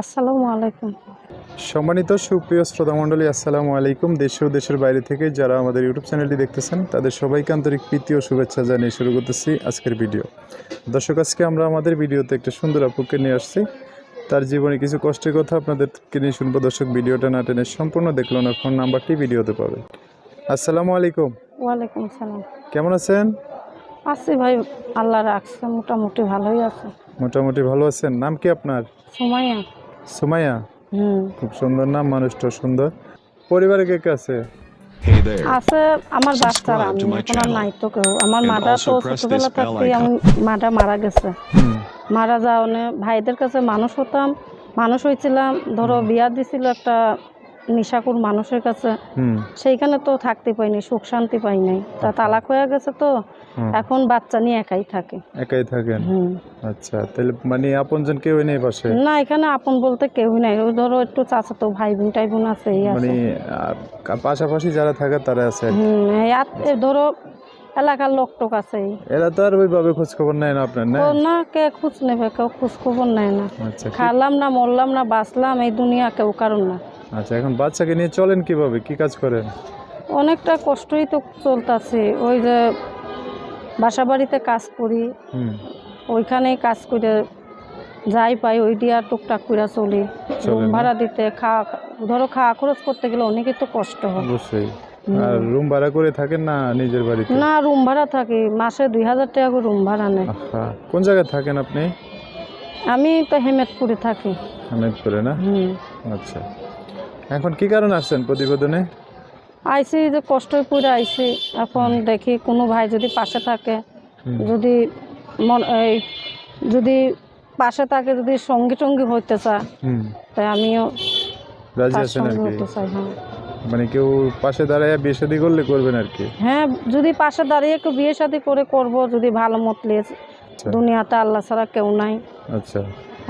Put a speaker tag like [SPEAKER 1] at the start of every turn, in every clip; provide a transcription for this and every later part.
[SPEAKER 1] আসসালামু আলাইকুম।
[SPEAKER 2] সম্মানিত সুপ্রিয় শ্রোতামণ্ডলী আসসালামু আলাইকুম। দেশ ও দেশের বাইরে থেকে যারা আমাদের ইউটিউব চ্যানেলটি দেখতেছেন তাদের সবাইকে আন্তরিক প্রীতি ও শুভেচ্ছা জানিয়ে শুরু করতেছি আজকের ভিডিও। দর্শক আজকে আমরা আমাদের ভিডিওতে একটা সুন্দর আপুকে নিয়ে আসছি। তার জীবনে কিছু কষ্টের কথা আপনাদেরকে নিয়ে শুনব। দর্শক ভিডিওটা না টেনে সম্পূর্ণ দেখল না ফোন নাম্বারটি ভিডিওতে পাবে আসসালামু আলাইকুম।
[SPEAKER 1] ওয়ালাইকুম সালাম।
[SPEAKER 2] কেমন আছেন?
[SPEAKER 1] আছি ভাই আল্লাহ রাখছে মোটামুটি ভালোই আছে।
[SPEAKER 2] মোটামুটি ভালো আছেন। নাম কি আপনার?
[SPEAKER 1] সময়া
[SPEAKER 2] সুমাইয়া খুব সুন্দর নাম মানুষটা সুন্দর। পরিবারে কে কে আছে?
[SPEAKER 1] আছে আমার বাচ্চারা আমি এখন আর নাই তো কেউ। আমার মাটা তো ছোটবেলা থাকতেই আমি মাটা মারা গেছে। মারা যাওয়া ভাইদের কাছে মানুষ হতাম মানুষ হয়েছিলাম ধরো বিয়া দিছিল একটা নিশাকুর মানুষের কাছে। সেইখানে তো থাকতে পাইনি সুখ শান্তি পাই নাই। তা তালাক হয়ে গেছে তো এখন বাচ্চা নিয়ে একাই থাকে।
[SPEAKER 2] একাই থাকেন?
[SPEAKER 1] হুম।
[SPEAKER 2] আচ্ছা তাহলে মানে আপনজন কেউ নেই পাশে?
[SPEAKER 1] না এখানে আপন বলতে কেউই নাই। ওই ধরো একটু চাচাতো ভাই বোন টাই বোন আছে।
[SPEAKER 2] মানে পাশাপাশি যারা থাকে তারা আছে
[SPEAKER 1] ধরো এলাকার লোক টোক আছে।
[SPEAKER 2] এরা তো আর ওইভাবে খোঁজ খবর নেয় না আপনার না?
[SPEAKER 1] না কে খোঁজ নেবে কেউ খোঁজ খবর নেয় না।
[SPEAKER 2] আচ্ছা
[SPEAKER 1] খালাম না মরলাম না বাঁচলাম এই দুনিয়া কেউ কারণ না।
[SPEAKER 2] আচ্ছা এখন বাচ্চাকে নিয়ে চলেন কীভাবে? কি কাজ করেন?
[SPEAKER 1] অনেকটা কষ্টই তো চলতেছে। ওই যে বাসা বাড়িতে কাজ করি
[SPEAKER 2] হুম।
[SPEAKER 1] ওইখানেই কাজ করে যাই পাই ওই দিয়া টুকটাক করে চলি। রুম ভাড়া দিতে খাওয়া ধরো খাওয়া খরচ করতে গেলে অনেকই তো কষ্ট হয়।
[SPEAKER 2] অবশ্যই। আর রুম ভাড়া করে থাকেন না নিজের বাড়িতে?
[SPEAKER 1] না রুম ভাড়া থাকি। মাসে দুই হাজার টাকা করে রুম ভাড়া নেয়।
[SPEAKER 2] কোন জায়গায় থাকেন আপনি?
[SPEAKER 1] আমি তো হেমেদপুরে থাকি।
[SPEAKER 2] আহমেদপুরে না?
[SPEAKER 1] হুম।
[SPEAKER 2] আচ্ছা। এখন কি কারণে আসছেন প্রতিবেদনে?
[SPEAKER 1] আইসি যে কষ্টই পড়ে আইসি। এখন দেখি কোনো ভাই যদি পাশে থাকে যদি মন এই যদি পাশে থাকে যদি সঙ্গী সঙ্গী হইতে চায় তাই আমিও
[SPEAKER 2] রাজি আছেন আর কি?
[SPEAKER 1] চাই হ্যাঁ।
[SPEAKER 2] মানে কেউ পাশে দাঁড়ায় বিয়ে শাদী করলে করবেন আর কি?
[SPEAKER 1] হ্যাঁ যদি পাশে দাঁড়িয়ে একটু বিয়ে শাদি করে করব যদি ভালো মত লিয়ে
[SPEAKER 2] আচ্ছা।
[SPEAKER 1] দুনিয়াতে আল্লাহ ছাড়া কেউ নাই।
[SPEAKER 2] আচ্ছা।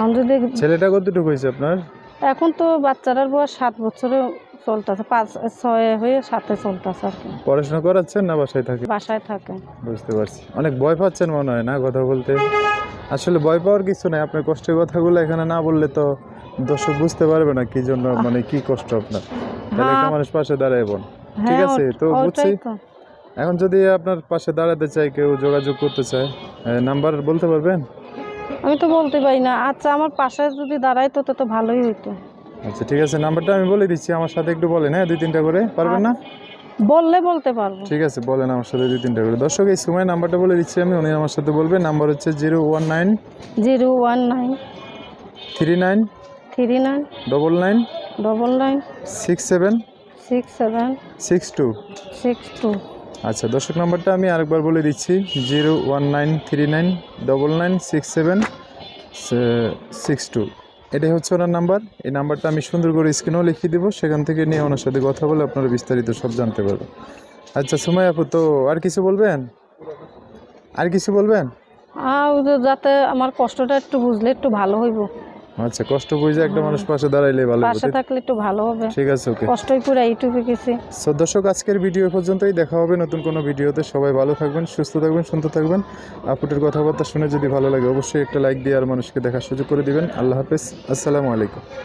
[SPEAKER 1] আমি যদি
[SPEAKER 2] ছেলেটা কতটুকু হয়েছে আপনার?
[SPEAKER 1] এখন তো বাচ্চারার বয়স সাত বছরে চলতেছে পাঁচ ছয় হয়ে সাথে চলতেছে আর কি।
[SPEAKER 2] পড়াশোনা করাচ্ছেন না বাসায় থাকে
[SPEAKER 1] বাসায় থাকে।
[SPEAKER 2] বুঝতে পারছি। অনেক ভয় পাচ্ছেন মনে হয় না কথা বলতে? আসলে ভয় পাওয়ার কিছু নাই আপনার কষ্টের কথাগুলো এখানে না বললে তো দর্শক বুঝতে পারবে না কি জন্য মানে কি কষ্ট আপনার। তাহলে একটা
[SPEAKER 1] হ্যাঁ।
[SPEAKER 2] মানুষ পাশে দাঁড়ায় বোন। ঠিক
[SPEAKER 1] হ্যাঁ
[SPEAKER 2] আছে তো বুঝছি। এখন যদি আপনার পাশে দাঁড়াতে চায় কেউ যোগাযোগ করতে চায় নাম্বার বলতে পারবেন?
[SPEAKER 1] আমি তো বলতে পারি না। আচ্ছা আমার পাশে যদি দাঁড়াইতো তো তো ভালোই হইতো।
[SPEAKER 2] আচ্ছা ঠিক আছে নাম্বারটা আমি বলে দিচ্ছি। আমার সাথে একটু বলেন হ্যাঁ দুই তিনটা করে। পারবেন না?
[SPEAKER 1] বললে বলতে পারব।
[SPEAKER 2] ঠিক আছে বলেন আমার সাথে দুই তিনটা করে। দর্শক এই সময় নাম্বারটা বলে দিচ্ছি আমি উনি আমার সাথে বলবেন। নাম্বার হচ্ছে zero one nine
[SPEAKER 1] zero one nine
[SPEAKER 2] three nine
[SPEAKER 1] three nine
[SPEAKER 2] double nine
[SPEAKER 1] double nine
[SPEAKER 2] six seven
[SPEAKER 1] six seven
[SPEAKER 2] six two.
[SPEAKER 1] Six two.
[SPEAKER 2] আচ্ছা দর্শক নাম্বারটা আমি আরেকবার বলে দিচ্ছি, zero one nine three nine double nine six seven six two. এটাই হচ্ছে ওনার number. এই নাম্বারটা আমি সুন্দর করে স্ক্রিনেও লিখিয়ে দেবো, সেখান থেকে নিয়ে ওনার সাথে কথা বলে আপনারা বিস্তারিত সব জানতে পারবেন। আচ্ছা সময় আপু, তো আর কিছু বলবেন? আর কিছু বলবেন?
[SPEAKER 1] যাতে আমার কষ্টটা একটু বুঝলে একটু ভালো হইব।
[SPEAKER 2] আচ্ছা কষ্ট বুঝে একটা মানুষ পাশে দাঁড়াইলে ভালো হবে,
[SPEAKER 1] পাশে থাকলে একটু ভালো হবে।
[SPEAKER 2] ঠিক আছে ওকে।
[SPEAKER 1] কষ্টই পুরো ইউটিউবে গেছে।
[SPEAKER 2] সো দর্শক আজকের ভিডিও পর্যন্তই। দেখা হবে নতুন কোনো ভিডিওতে। সবাই ভালো থাকবেন সুস্থ থাকবেন সুন্দর থাকবেন। আপুটের কথাবার্তা শুনে যদি ভালো লাগে অবশ্যই একটা লাইক দিয়ে আর মানুষকে দেখার সুযোগ করে দিবেন। আল্লাহ হাফেজ। আসসালামু আলাইকুম।